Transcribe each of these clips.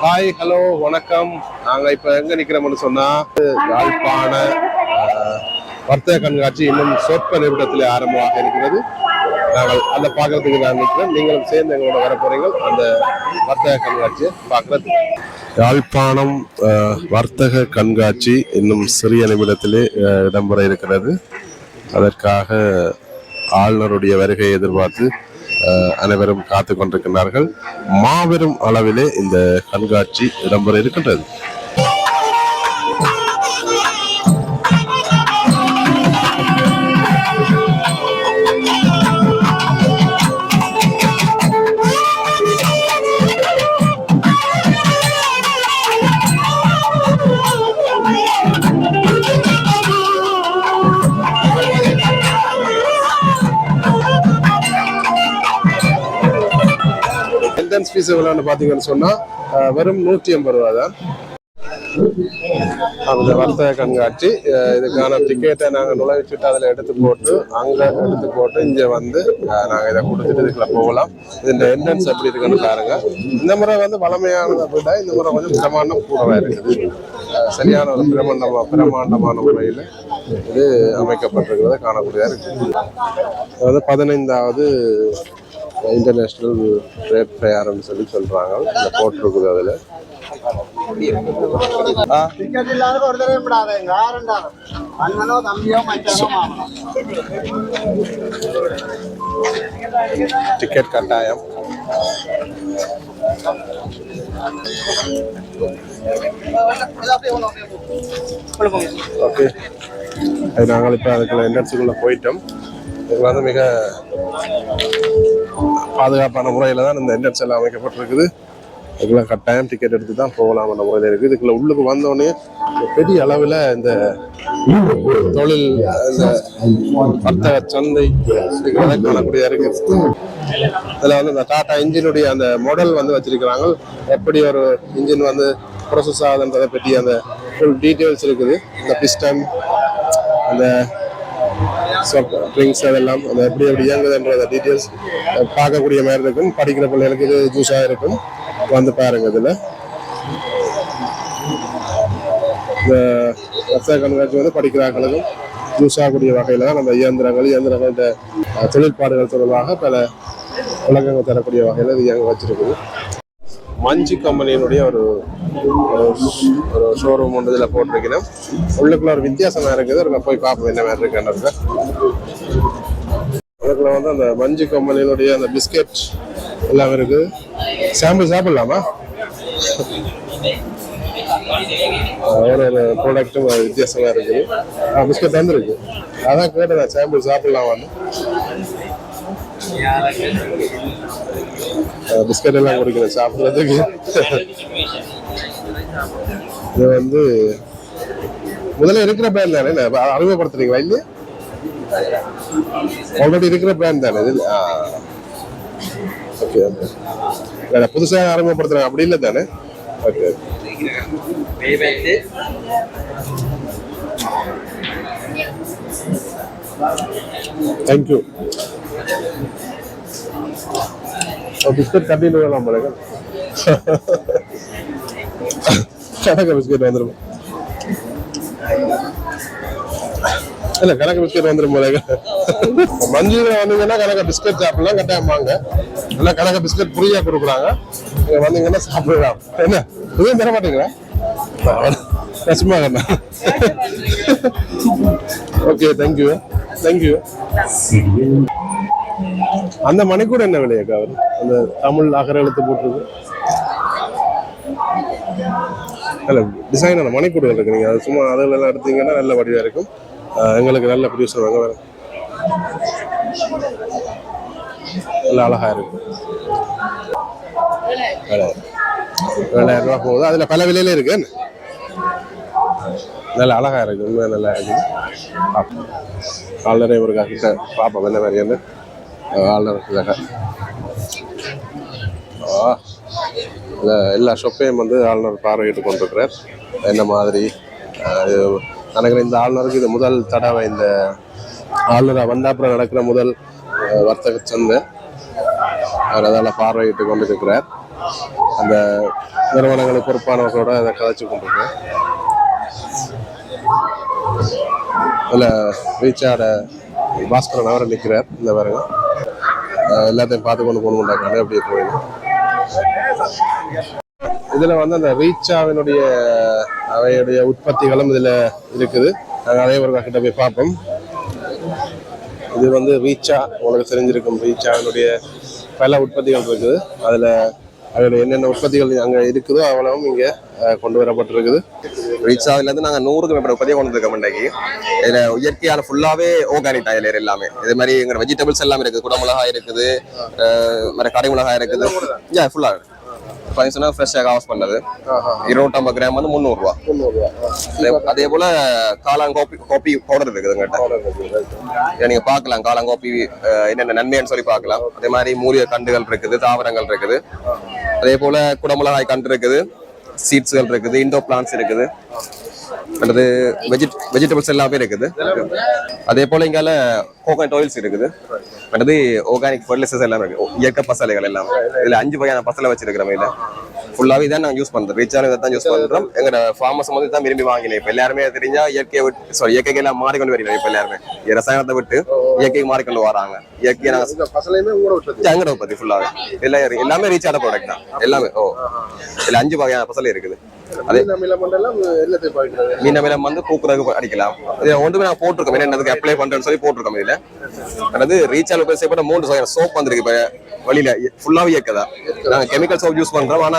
Hi hello வணக்கம். நாங்க இப்ப எங்க நிக்கிறோம்னு சொன்னா யாழ்ப்பாண வர்த்தக கண்காட்சி இன்னும் சொற்ப நிமிடத்தில் ஆரம்பமாக இருக்கிறது. நாங்கள் அந்த பார்க்கறதுக்கு நான் நிற்கிறேன் நீங்களும் சேர்ந்து எங்களோட வர போறீங்க அந்த வர்த்தக கண்காட்சியை பார்க்கறது யாழ்ப்பாணம் வர்த்தக கண்காட்சி இன்னும் சிறிய நிமிடத்திலே இடம்பெற இருக்கிறது. அதற்காக ஆளுநருடைய வருகையை எதிர்பார்த்து அனைவரும் காத்து கொண்டிருக்கின்றார்கள் மாபெரும் அளவிலே இந்த கண்காட்சி இடம்பெற இருக்கின்றது. என்ட்ரன்ஸ் எவ்வளோன்னு பார்த்தீங்கன்னு சொன்னால் வெறும் நூற்றி ஐம்பது ரூபா தான். அந்த வர்த்தக கண்காட்சி இதுக்கான டிக்கெட்டை நாங்கள் நுழைச்சிட்டு அதில் எடுத்து போட்டு அங்கே எடுத்து போட்டு இங்கே வந்து நாங்கள் இதை கொடுத்துட்டு இதுக்குள்ள போகலாம். இந்த என்ட்ரன்ஸ் எப்படி இருக்குன்னு பாருங்க. இந்த முறை வந்து வளமையானதை விட இந்த முறை கொஞ்சம் பிரமாண்டம் கூடவா இருக்குது. சரியான ஒரு பிரமாண்டமா பிரமாண்டமான முறையில் இது அமைக்கப்பட்டிருக்கிறத காணக்கூடியதாக இருக்குது. வந்து பதினைந்தாவது இன்டர்நேஷ்னல் ட்ரேட் ஃபேர்னு சொல்லி சொல்கிறாங்க இந்த போட்டிருக்குது அதில். டிக்கெட் கட்டாயம். ஓகே நாங்கள் இப்போ அதுக்குள்ள என்ட்ரன்ஸுக்குள்ளே போயிட்டோம். வந்து மிக பாதுகாப்பான முறையில் தான் இந்த என்ட்ரன்ஸ் எல்லாம் அமைக்கப்பட்டிருக்குது. அதுக்குள்ள கட்டாயம் டிக்கெட் எடுத்து தான் போகலாம் அந்த முறையில் இருக்குது. இதுக்குள்ள உள்ளுக்கு வந்தோடனே பெரிய அளவில் இந்த தொழில் இந்த வர்த்தக சந்தை இதுகளை காணக்கூடிய இருக்குது இதில் வந்து இந்த டாடா இன்ஜினுடைய அந்த மாடல் வந்து வச்சிருக்கிறாங்க. எப்படி ஒரு இன்ஜின் வந்து ப்ரோசஸ் ஆகுதுன்றதை பற்றி அந்த ஃபுல் டீட்டெயில்ஸ் இருக்குது. இந்த பிஸ்டம் அந்த ட்ரிங்க்ஸ் அதெல்லாம் அந்த எப்படி எப்படி இயங்குதுன்ற அந்த டீட்டெயில்ஸ் பார்க்கக்கூடிய மாதிரி இருக்கும். படிக்கிற பிள்ளைகளுக்கு இது ஜூஸாக இருக்கும். வந்து பாருங்க இதில். இந்த வர்த்தக கண்காட்சி வந்து படிக்கிறார்களுக்கும் ஜூஸ் ஆகக்கூடிய வகையில் தான் நம்ம இயந்திரங்கள் இயந்திரங்களோட தொழிற்பாடுகள் தொடர்பாக பல விளக்கங்கள் தரக்கூடிய வகையில் இது இயங்க வச்சிருக்குது. மஞ்சு கம்பெனியினுடைய ஒரு ஒரு ஷோரூம் ஒன்று இதில் போட்டிருக்கிறேன் உள்ளுக்குள்ள ஒரு வித்தியாசமாக இருக்குது. நான் போய் பார்ப்போம் என்ன மாதிரி இருக்குன்றது அதுக்குள்ள வந்து அந்த மஞ்சு கம்பெனியினுடைய அந்த பிஸ்கெட் எல்லாம் இருக்குது. சாம்பிள் சாப்பிடலாமா? ஒரு ஒரு ப்ராடக்ட்டும் வித்தியாசமாக இருக்குது. ஆ வந்துருக்கு அதான் கேட்டேன் சாம்பிள் சாப்பிடலாமான்னு. பிஸ்கட் எல்லாம் குடிக்கிறேன் சாப்பிட்றதுக்கு. இது வந்து முதல்ல இருக்கிற பிராண்ட் தானே என்ன, அறிமுகப்படுத்துறீங்களா இல்லையா? ஆல்ரெடி இருக்கிற பிராண்ட் தானே இது? ஓகே ஓகே புதுசாக அறிமுகப்படுத்துறாங்க. அப்படி இல்லை தானே? ஓகே தேங்க்யூ பிஸ்கட் கட்டிட்டு வரலாம் போல கணக்க பிஸ்கட் வந்துடும் இல்ல கணக்கு பிஸ்கட் வந்துடும் போல மஞ்சள் வந்தீங்கன்னா கணக்க பிஸ்கட் சாப்பிடலாம் கட்டாயம் வாங்க கணக்கு கணக்க பிஸ்கட் புரியா கொடுக்குறாங்க நீங்க வந்தீங்கன்னா சாப்பிடலாம் என்ன இதுவும் தர மாட்டேங்கிறேன் சும்மா கண்ணா ஓகே தேங்க்யூ தேங்க்யூ அந்த மணிக்கூட என்ன விலையாக்கா அவர் அந்த தமிழ் அகர எழுத்து போட்டிருக்கு. நல்ல டிசைனான மணிக்கூட இருக்கு. நீங்கள் அது சும்மா அதில் எல்லாம் எடுத்தீங்கன்னா நல்ல வடிவாக இருக்கும். எங்களுக்கு நல்ல ப்ரொடியூசர் வாங்க வேறு நல்ல அழகாக இருக்கும் ஏழாயிரம் ரூபா போகுது அதில் பல விலையில இருக்கு. நல்ல அழகா இருக்கு. நல்லா இருக்கு. கால்நடை ஒரு கிட்ட பார்ப்போம் என்ன மாதிரி என்ன? ஆ எல்லா ஷொப்பையும் வந்து ஆளுநர் பார்வையிட்டு கொண்டிருக்கிறார். என்ன மாதிரி நடக்கிற நினைக்கிறேன் இந்த ஆளுநருக்கு இது முதல் தடவை இந்த ஆளுநராக வந்த அப்புறம் நடக்கிற முதல் வர்த்தக சந்தை. அவர் அதால் பார்வையிட்டு கொண்டிருக்கிறார். அந்த நிறுவனங்களுக்கு பொறுப்பானவர்களோட அதை கதைச்சு கொண்டிருக்கிறேன் அதில் ரீச்சாட பாஸ்கரன் அவரை நிற்கிறார். இந்த பாருங்க. எல்லாத்தையும் பார்த்து கொண்டு போகணுண்டாக்காங்க அப்படியே போயிடும். இதில் வந்து அந்த ரீச்சாவினுடைய அவையுடைய உற்பத்திகளும் இதில் இருக்குது. நாங்கள் அதே ஒரு கிட்ட போய் பார்ப்போம். இது வந்து ரீச்சா உங்களுக்கு தெரிஞ்சிருக்கும் ரீச்சாவினுடைய பல உற்பத்திகள் இருக்குது. அதில் அதில் என்னென்ன உற்பத்திகள் அங்கே இருக்குதோ அவ்வளவும் இங்கே கொண்டு வரப்பட்டிருக்குது. ரீச்சாவில இருந்து நாங்க நூறுக்கு மேற்பட்ட உற்பத்தியை கொண்டு இருக்கோம் இன்றைக்கு. இதுல இயற்கையான ஃபுல்லாவே ஆர்கானிக் டயலர் எல்லாமே. இது மாதிரி எங்க வெஜிடபிள்ஸ் எல்லாம் இருக்குது. குடமிளகாய் இருக்குது மாதிரி கடை மிளகாய் இருக்குது. ஏ ஃபுல்லா சொன்னா ஃப்ரெஷ்ஷாக காஸ் பண்ணது. இருநூற்றம்பது கிராம் வந்து முந்நூறுரூவா அதே- அதே போல காளான் காப்பி காப்பி பவுடர் இருக்குது எங்கள்கிட்ட இதை நீங்க பார்க்கலாம். காளான் காப்பி அஹ், என்னென்ன நன்மைன்னு சொல்லி பார்க்கலாம். அதே மாதிரி மூலிகை கண்டுகள் இருக்குது தாவரங்கள் இருக்குது. அதே போல குடமிளகாய் கண்டு இருக்குது சீட்ஸ்கள் இருக்குது இண்டோ பிளான்ஸ் இருக்குது. அடுத்து வெஜிட் வெஜிடபிள்ஸ் எல்லாமே இருக்குது. அதே போல இங்கால கோகனட் ஆயில்ஸ் இருக்குது. அடுத்து ஆர்கானிக் ஃபர்டிலைசர்ஸ் எல்லாம் இருக்கு. இயற்கை பசலைகள் எல்லாம். இதுல அஞ்சு வகையான பசலை வச்சிருக்கிறோம் இதுல. ஃபுல்லாவே இதான் நாங்க யூஸ் பண்றோம். ரீச்சான இதை தான் யூஸ் பண்றோம். எங்க ஃபார்மர்ஸ் வந்து தான் விரும்பி வாங்கினேன். இப்ப எல்லாருமே தெரிஞ்சா இயற்கையை விட்டு சாரி இயற்கைக்கு எல்லாம் மாறிக்கொண்டு வருகிறோம் இப்ப எல்லாருமே. ரசாயனத்தை விட்டு இயற்கைக்கு மாறிக்கொண்டு வராங்க. இயற்கையை நாங்க இந்த பசலையுமே கூட உற்பத்தி? ஃபுல்லாவே இல்ல எல்லாமே ரீச் ஆன ப்ராடக்ட் தான். எல்லாமே ஓ. இதுல அஞ்சு வகையான பசலை இருக்குது. அதே வந்து பூக்குறதுக்கு அடிக்கலாம். இது ஒன்றுமே நான் போட்டிருக்கோம் என்னதுக்கு அப்ளை பண்றேன்னு சொல்லி போட்டிருக்கோம் இதுல அதாவது ரீசார்ஜ் செய்யப்பட்ட மூன்று வகையான சோப் வந்திருக்கு இப்ப வழியில நாங்க கெமிக்கல் சோப் யூஸ் பண்றோம். ஆனா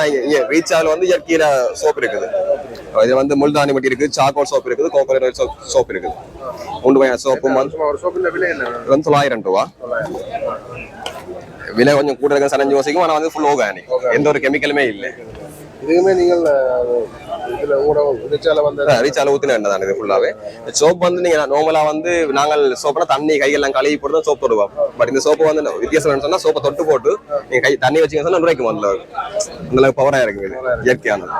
ரீசார்ஜ் வந்து இயற்கையில சோப் இருக்குது. இது வந்து முல்தானி மட்டி இருக்குது சாக்கோல் சோப் இருக்குது கோகோனட் சோப் சோப் இருக்குது. மூன்று வகையான வந்து தொள்ளாயிரம் ரூபா. விலை கொஞ்சம் கூட இருக்க சனஞ்சு யோசிக்கும் ஆனா வந்து ஃபுல் ஆர்கானிக் எந்த ஒரு கெமிக்கலுமே இல்லை. இதுவுமே நீங்கள் இதுல ஊட விதைச்சால வந்த ரீச்சால ஊத்தின எண்ணெய் தான் இது ஃபுல்லாவே சோப் வந்து நீங்க நார்மலா வந்து நாங்கள் சோப்னா தண்ணி கையெல்லாம் கழுவி போட்டு தான் சோப் தொடுவோம். பட் இந்த சோப்பு வந்து வித்தியாசம் என்னன்னு சொன்னா சோப்பை தொட்டு போட்டு நீங்க கை தண்ணி வச்சீங்கன்னு சொன்னா நுரைக்கும் அந்த அளவுக்கு அந்த அளவுக்கு பவரா இருக்கு இது இயற்கையானது.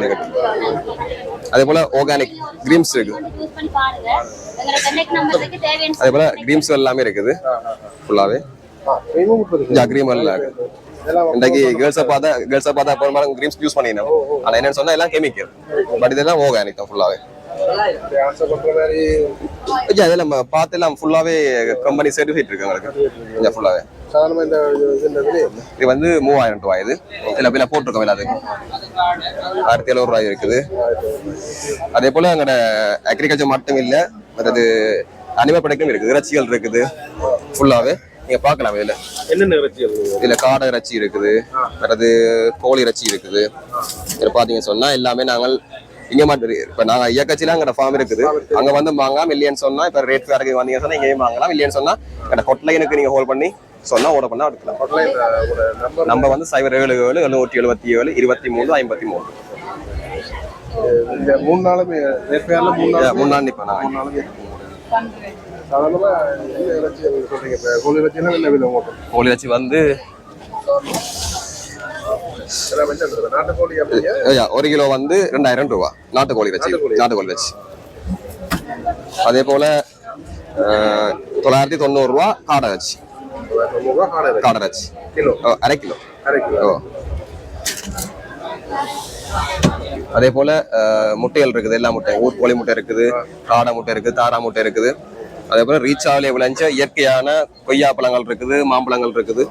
நீங்க அதே போல ஆர்கானிக் கிரீம்ஸ் இருக்கு. அதே போல கிரீம்ஸ் எல்லாமே இருக்குது ஃபுல்லாவே கிரீம் எல்லாம் இருக்கு. இன்றைக்கு கேர்ள்ஸை பார்த்தா கேர்ள்ஸை பார்த்தா அப்புறமா கிரீம்ஸ் யூஸ் பண்ணினோம் ஆனா என்னன்னு சொன்னா எல்லாம் கெமிக்கல் பட் இதெல்லாம் ஆர்கானிக் தான் ஃபுல்லாவே ஆசைப்படுற மாதிரி ஐயா அதில் நம்ம பார்த்து எல்லாம் ஃபுல்லாவே கம்பெனி சர்டிஃபிகேட் இருக்கு இந்த இது- வந்து மூவாயிரம் ரூபாய் இது. இதில் விலை போட்டிருக்கோம் அது ஆயிரத்தி எழுநூறு ரூபாய் இருக்குது. அதே போல எங்களோட அக்ரிகல்ச்சர் மட்டும் இல்லை மற்றது அனிமல் ப்ராடக்டும் இருக்குது. இறைச்சிகள் இருக்குது. ஃபுல்லாவே நீங்க பார்க்கலாம் இதுல. என்னென்ன இறைச்சிகள் இதுல காடை இறைச்சி இருக்குது. மற்றது கோழி இறைச்சி இருக்குது. இதுல பாத்தீங்கன்னு சொன்னா எல்லாமே நாங்கள் இங்க மட்டும் இப்ப நாங்க இயக்கச்சில அங்க ஃபார்ம் இருக்குது. அங்க வந்து வாங்கலாம் இல்லையன்னு சொன்னா இப்ப ரேட் ஃபேருக்கு வந்தீங்கன்னு சொன்னா இங்கேயும் வாங்கலாம். இல்லையன்னு சொன்னா எங்க ஹொட்லைனுக்கு நீங்க ஹோல்ட் பண்ணி சொன்னா ஓட பண்ணா எடுக்கலாம் நம்ம வந்து சைபர் ஏழு ஏழு எழுநூற்றி எழுபத்தி ஏழு இருபத்தி மூணு ஐம்பத்தி மூணு. மூணு நாளுமே மூணு நாள் நான் மூணு நாளுமே? கோழி இறைச்சி வந்து ஒரு கிலோ வந்து ரெண்டாயிரம் ரூபா. நாட்டுக்கோழி இறைச்சி. நாட்டுக்கோழி. இறைச்சி. அதே போல தொள்ளாயிரத்தி தொண்ணூறு ரூபா காடை ரூபா காடை ஓ, அரை கிலோ. ஓ. அதே போல முட்டைகள் இருக்குது. எல்லா முட்டை ஊர் கோழி முட்டை இருக்குது காடை முட்டை இருக்குது தாரா முட்டை இருக்குது. அதே போல ரீச்சாவிலே விளைஞ்ச இயற்கையான கொய்யா பழங்கள் இருக்குது மாம்பழங்கள் இருக்குது.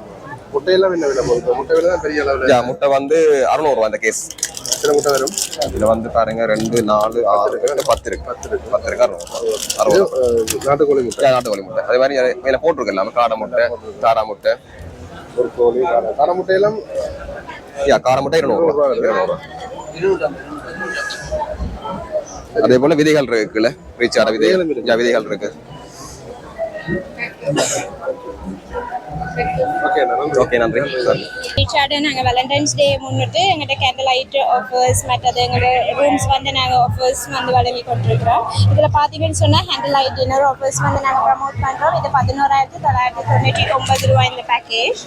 முட்டையெல்லாம் என்ன விலை போகுது? முட்டை விலை தான் பெரிய அளவில் ஐயா, முட்டை வந்து அறுநூறுவா இந்த கேஸ் எத்தனை முட்டை வரும்? இதுல வந்து பாருங்க ரெண்டு நாலு ஆறு பத்து இருக்கு. பத்து இருக்கு. பத்து இருக்கு அறுநூறு. அறுபது நாட்டுக்கோழி முட்டை. நாட்டுக்கோழி முட்டை. அதே மாதிரி அது மேல போட்டிருக்கு எல்லாமே காடை முட்டை தாரா முட்டை. ஒரு கோழி காடை. காடை முட்டையெல்லாம் யா காடை முட்டை இருநூறு ரூபா இருநூறு அதே போல விதைகள் இருக்குல்ல விதைகள் விதைகளும் இருக்கு. யா, விதைகள் இருக்கு. and ஓகே நன்றி ஓகே நன்றி நன்றி ரீச்சார்டு நாங்கள் வேலண்டைன்ஸ் டே முன்னிட்டு எங்கள்கிட்ட கேண்டில் லைட் ஆஃபர்ஸ் மற்றது எங்களோட ரூம்ஸ் வந்து நாங்கள் ஆஃபர்ஸ் வந்து வழங்கி கொண்டிருக்கிறோம் இதில் பார்த்தீங்கன்னு சொன்னால் ஹேண்டில் லைட் டின்னர் ஆஃபர்ஸ் வந்து நாங்கள் ப்ரமோட் பண்ணுறோம் இது பதினோராயிரத்தி தொள்ளாயிரத்தி தொண்ணூற்றி ஒன்பது ரூபாய் இந்த பேக்கேஜ்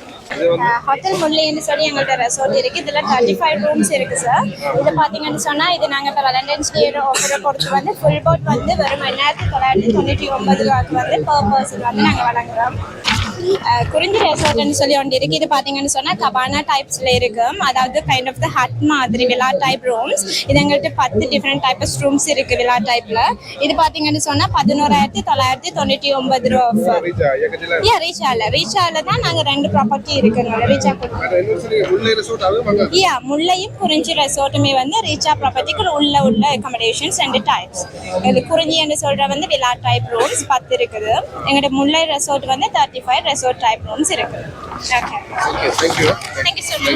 ஹோட்டல் முல்லைன்னு சொல்லி எங்கள்கிட்ட ரெசார்ட் இருக்குது இதில் தேர்ட்டி ஃபைவ் ரூம்ஸ் இருக்குது சார் இது பார்த்தீங்கன்னு சொன்னால் இது நாங்கள் இப்போ வேலண்டைன்ஸ் டே ஆஃபரை பொறுத்து வந்து ஃபுல் போட் வந்து வெறும் எண்ணாயிரத்தி தொள்ளாயிரத்தி தொண்ணூற்றி ஒன்பது ரூபாய்க்கு வந்து பர் பர்சன் வந்து நாங்கள் வழங்குறோம் குறிஞ்சி ரெசார்ட்னு சொல்லி ஒன்று இருக்கு இது பார்த்தீங்கன்னு சொன்னால் கபானா டைப்ஸில் இருக்கும். அதாவது கைண்ட் ஆஃப் த ஹட் மாதிரி விழா டைப் ரூம்ஸ் இது எங்கள்கிட்ட பத்து டிஃப்ரெண்ட் டைப்ஸ் ரூம்ஸ் இருக்கு விழா டைப்ல இது பார்த்தீங்கன்னு சொன்னால் பதினோராயிரத்தி தொள்ளாயிரத்தி தொண்ணூற்றி ஒன்பது ரூபா யா ரீச்சால ரீச்சால தான் நாங்கள் ரெண்டு ப்ராப்பர்ட்டி இருக்குங்க ரீச்சா யா முல்லையும் குறிஞ்சி ரெசார்ட்டுமே வந்து ரீச்சா ப்ராப்பர்ட்டிக்கு உள்ள உள்ள அகாமடேஷன்ஸ் ரெண்டு டைப்ஸ் இது குறிஞ்சி என்று சொல்ற வந்து விழா டைப் ரூம்ஸ் பத்து இருக்குது. எங்களோட முல்லை ரெசார்ட் வந்து thirty five resort type rooms இருக்குது okay thank you thank you so much